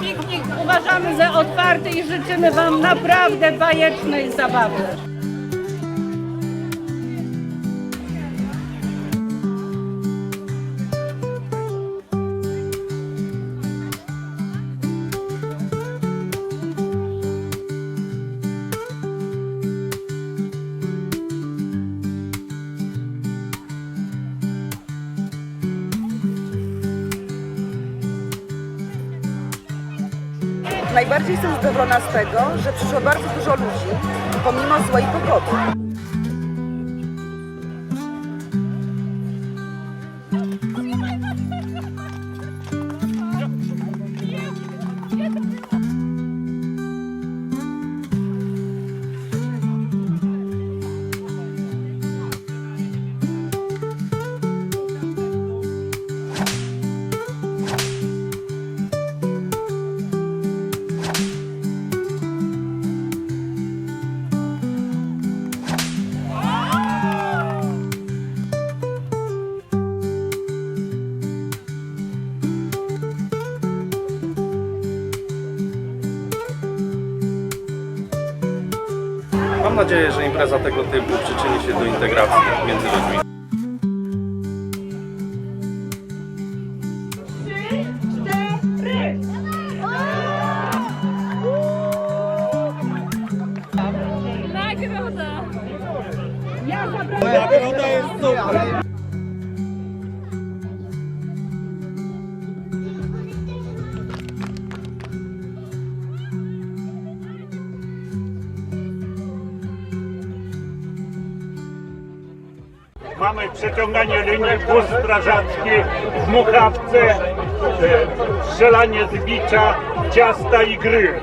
piknik uważamy za otwarty i życzymy Wam naprawdę bajecznej zabawy. Najbardziej jestem zadowolona z tego, że przyszło bardzo dużo ludzi, pomimo złej pogody. Nadzieję, że impreza tego typu przyczyni się do integracji między ludźmi. Mamy przeciąganie linii, wóz strażacki, dmuchawce, e, strzelanie z ciasta i gry.